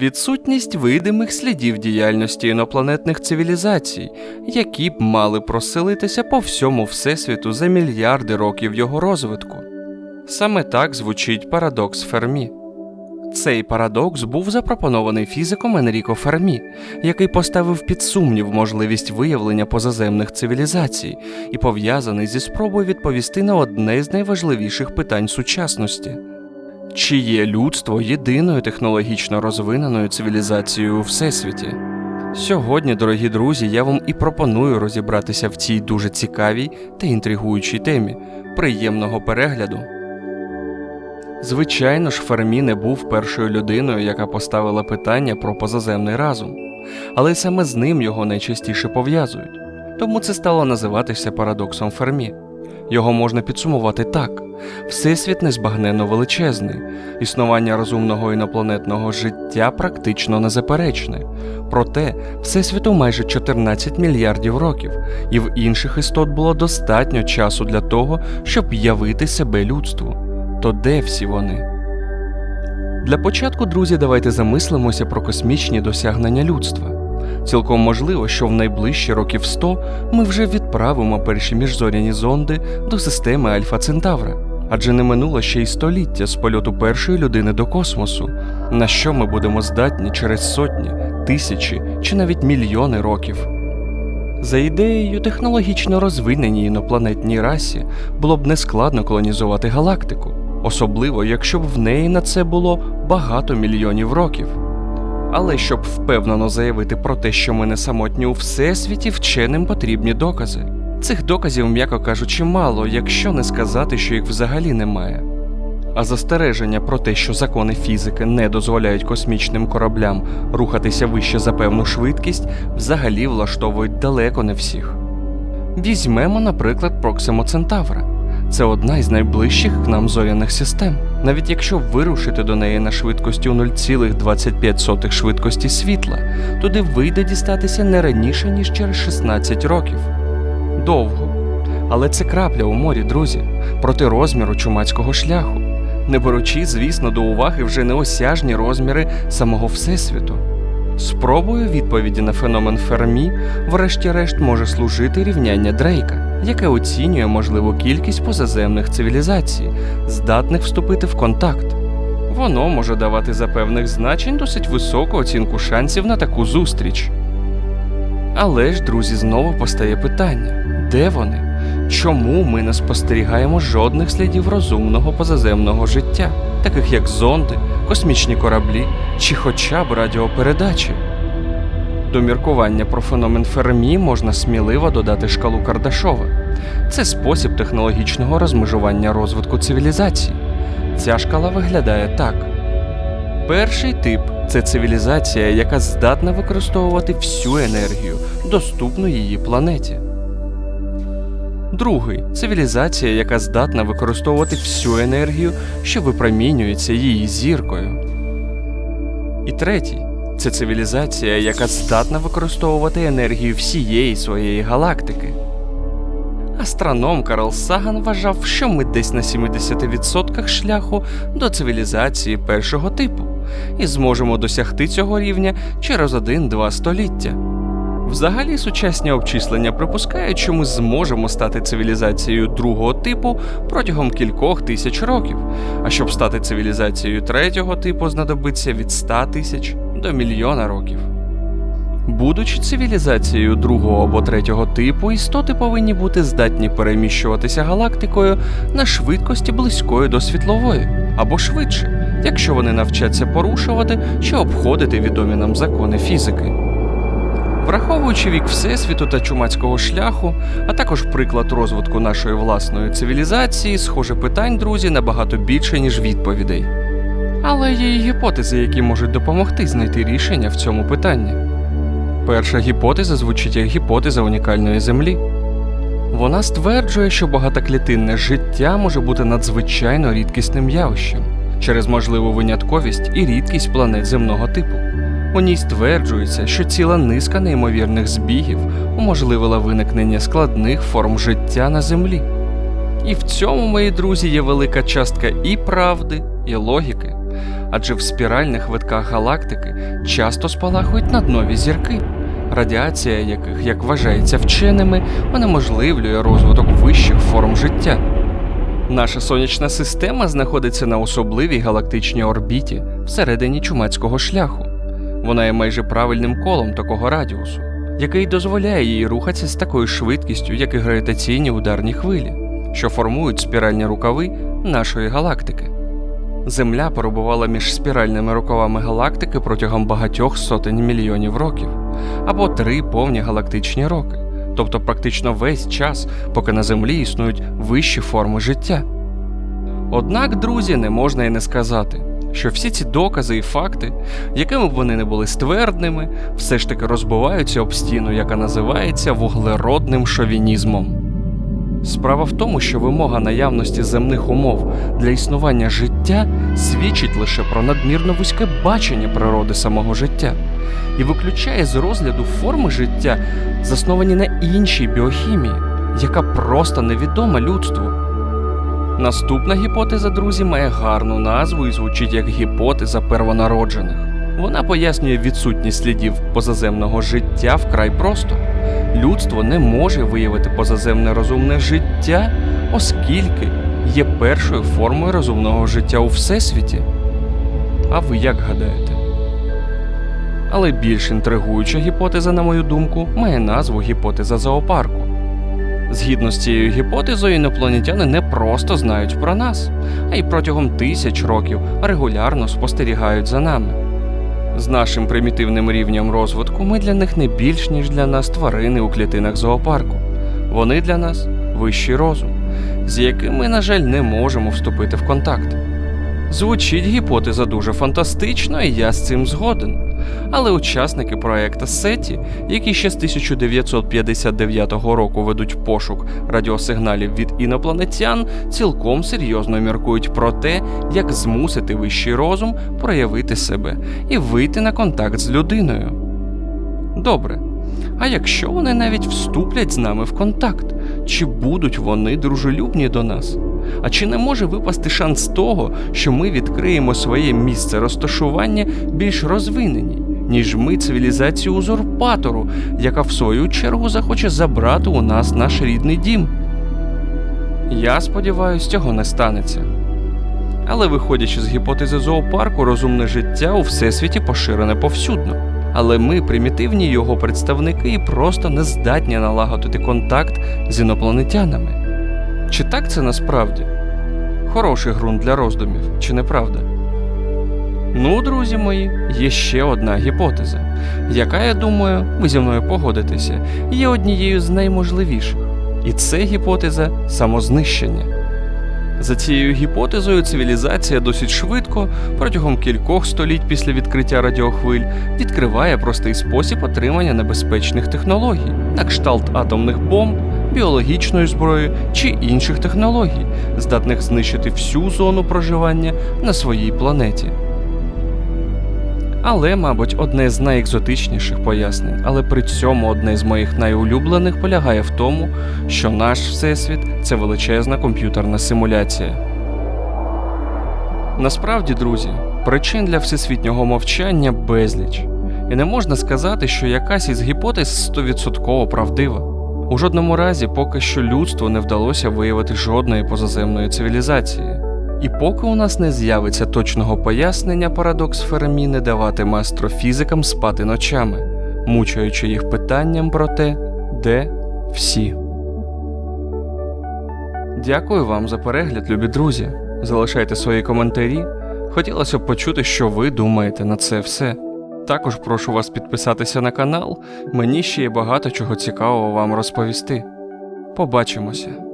Відсутність видимих слідів діяльності інопланетних цивілізацій, які б мали проселитися по всьому Всесвіту за мільярди років його розвитку. Саме так звучить парадокс Фермі. Цей парадокс був запропонований фізиком Енріко Фермі, який поставив під сумнів можливість виявлення позаземних цивілізацій і пов'язаний зі спробою відповісти на одне з найважливіших питань сучасності. Чи є людство єдиною технологічно розвиненою цивілізацією у всесвіті? Сьогодні, дорогі друзі, я вам і пропоную розібратися в цій дуже цікавій та інтригуючій темі. Приємного перегляду! Звичайно ж, Фермі не був першою людиною, яка поставила питання про позаземний разум, але саме з ним його найчастіше пов'язують. Тому це стало називатися парадоксом Фермі. Його можна підсумувати так: Всесвіт незбагненно величезний, існування розумного інопланетного життя практично незаперечне. Проте Всесвіту майже 14 мільярдів років, і в інших істот було достатньо часу для того, щоб явити себе людству. То де всі вони? Для початку, друзі, давайте замислимося про космічні досягнення людства. Цілком можливо, що в найближчі років 100 ми вже відправимо перші міжзоряні зонди до системи Альфа Центавра, адже не минуло ще й століття з польоту першої людини до космосу, на що ми будемо здатні через сотні, тисячі чи навіть мільйони років. За ідеєю, технологічно розвиненій інопланетній расі було б нескладно колонізувати галактику, особливо якщо б в неї на це було багато мільйонів років. Але щоб впевнено заявити про те, що ми не самотні у всесвіті, вченим потрібні докази. Цих доказів, м'яко кажучи, мало, якщо не сказати, що їх взагалі немає. А застереження про те, що закони фізики не дозволяють космічним кораблям рухатися вище за певну швидкість, взагалі влаштовують далеко не всіх. Візьмемо, наприклад, Проксимо Центавра. Це одна із найближчих к нам зоряних систем. Навіть якщо вирушити до неї на швидкості у 0,25 швидкості світла, туди вийде дістатися не раніше, ніж через 16 років. Довго. Але це крапля у морі, друзі, проти розміру чумацького шляху, не беручи, звісно, до уваги вже неосяжні розміри самого Всесвіту. Спробою відповіді на феномен Фермі, врешті-решт, може служити рівняння Дрейка, яке оцінює можливу кількість позаземних цивілізацій, здатних вступити в контакт. Воно може давати за певних значень досить високу оцінку шансів на таку зустріч. Але ж, друзі, знову постає питання: де вони? Чому ми не спостерігаємо жодних слідів розумного позаземного життя, таких як зонди, космічні кораблі чи хоча б радіопередачі? До міркування про феномен Фермі можна сміливо додати шкалу Кардашова. Це спосіб технологічного розмежування розвитку цивілізацій. Ця шкала виглядає так: перший тип це цивілізація, яка здатна використовувати всю енергію, доступну її планеті. Другий цивілізація, яка здатна використовувати всю енергію, що випромінюється її зіркою. І третій це цивілізація, яка здатна використовувати енергію всієї своєї галактики. Астроном Карл Саган вважав, що ми десь на 70% шляху до цивілізації першого типу і зможемо досягти цього рівня через 1-2 століття. Взагалі, сучасні обчислення припускають, що ми зможемо стати цивілізацією другого типу протягом кількох тисяч років, а щоб стати цивілізацією третього типу, знадобиться від 100 тисяч до мільйона років. Будучи цивілізацією другого або третього типу, істоти повинні бути здатні переміщуватися галактикою на швидкості близької до світлової, або швидше, якщо вони навчаться порушувати чи обходити відомі нам закони фізики. Враховуючи вік Всесвіту та чумацького шляху, а також приклад розвитку нашої власної цивілізації, схоже питань, друзі, набагато більше, ніж відповідей. Але є й гіпотези, які можуть допомогти знайти рішення в цьому питанні. Перша гіпотеза звучить як гіпотеза унікальної Землі. Вона стверджує, що багатоклітинне життя може бути надзвичайно рідкісним явищем через можливу винятковість і рідкість планет земного типу. У ній стверджується, що ціла низка неймовірних збігів уможливила виникнення складних форм життя на Землі. І в цьому, мої друзі, є велика частка і правди, і логіки. Адже в спіральних витках галактики часто спалахують наднові зірки, радіація яких, як вважається вченими, унеможливлює розвиток вищих форм життя. Наша сонячна система знаходиться на особливій галактичній орбіті всередині чумацького шляху. Вона є майже правильним колом такого радіусу, який дозволяє їй рухатися з такою швидкістю, як і гравітаційні ударні хвилі, що формують спіральні рукави нашої галактики. Земля перебувала між спіральними рукавами галактики протягом багатьох сотень мільйонів років, або три повні галактичні роки, тобто практично весь час, поки на Землі існують вищі форми життя. Однак, друзі, не можна і не сказати, що всі ці докази і факти, якими б вони не були ствердними, все ж таки розбиваються об стіну, яка називається вуглеродним шовінізмом. Справа в тому, що вимога наявності земних умов для існування життя свідчить лише про надмірно вузьке бачення природи самого життя і виключає з розгляду форми життя, засновані на іншій біохімії, яка просто невідома людству. Наступна гіпотеза, друзі, має гарну назву і звучить як гіпотеза первонароджених. Вона пояснює відсутність слідів позаземного життя вкрай просто. Людство не може виявити позаземне розумне життя, оскільки є першою формою розумного життя у всесвіті. А ви як гадаєте? Але більш інтригуюча гіпотеза, на мою думку, має назву гіпотеза зоопарку. Згідно з цією гіпотезою, інопланетяни не просто знають про нас, а й протягом тисяч років регулярно спостерігають за нами. З нашим примітивним рівнем розвитку ми для них не більш ніж для нас тварини у клітинах зоопарку. Вони для нас вищий розум, з яким ми, на жаль, не можемо вступити в контакт. Звучить гіпотеза дуже фантастично, і я з цим згоден. Але учасники проекта SETI, які ще з 1959 року ведуть пошук радіосигналів від інопланетян, цілком серйозно міркують про те, як змусити вищий розум проявити себе і вийти на контакт з людиною. Добре. А якщо вони навіть вступлять з нами в контакт, чи будуть вони дружелюбні до нас? А чи не може випасти шанс того, що ми відкриємо своє місце розташування більш розвинені, ніж ми цивілізацію узурпатору, яка в свою чергу захоче забрати у нас наш рідний дім? Я сподіваюся, цього не станеться. Але виходячи з гіпотези зоопарку, розумне життя у всесвіті поширене повсюдно. Але ми, примітивні його представники, просто не здатні налагодити контакт з інопланетянами. Чи так це насправді? Хороший ґрунт для роздумів, чи не правда? Ну, друзі мої, є ще одна гіпотеза, яка, я думаю, ви зі мною погодитеся, є однією з найможливіших. І це гіпотеза самознищення. За цією гіпотезою, цивілізація досить швидко, протягом кількох століть після відкриття радіохвиль, відкриває простий спосіб отримання небезпечних технологій, на кшталт атомних бомб, біологічної зброї чи інших технологій, здатних знищити всю зону проживання на своїй планеті. Але, мабуть, одне з найекзотичніших пояснень, але при цьому одне з моїх найулюблених полягає в тому, що наш всесвіт це величезна комп'ютерна симуляція. Насправді, друзі, причин для всесвітнього мовчання безліч, і не можна сказати, що якась із гіпотез 100% правдива. У жодному разі поки що людству не вдалося виявити жодної позаземної цивілізації. І поки у нас не з'явиться точного пояснення, парадокс Фермі не даватиме астрофізикам спати ночами, мучаючи їх питанням про те, де всі. Дякую вам за перегляд, любі друзі. Залишайте свої коментарі. Хотілося б почути, що ви думаєте на це все. Також прошу вас підписатися на канал, мені ще є багато чого цікавого вам розповісти. Побачимося!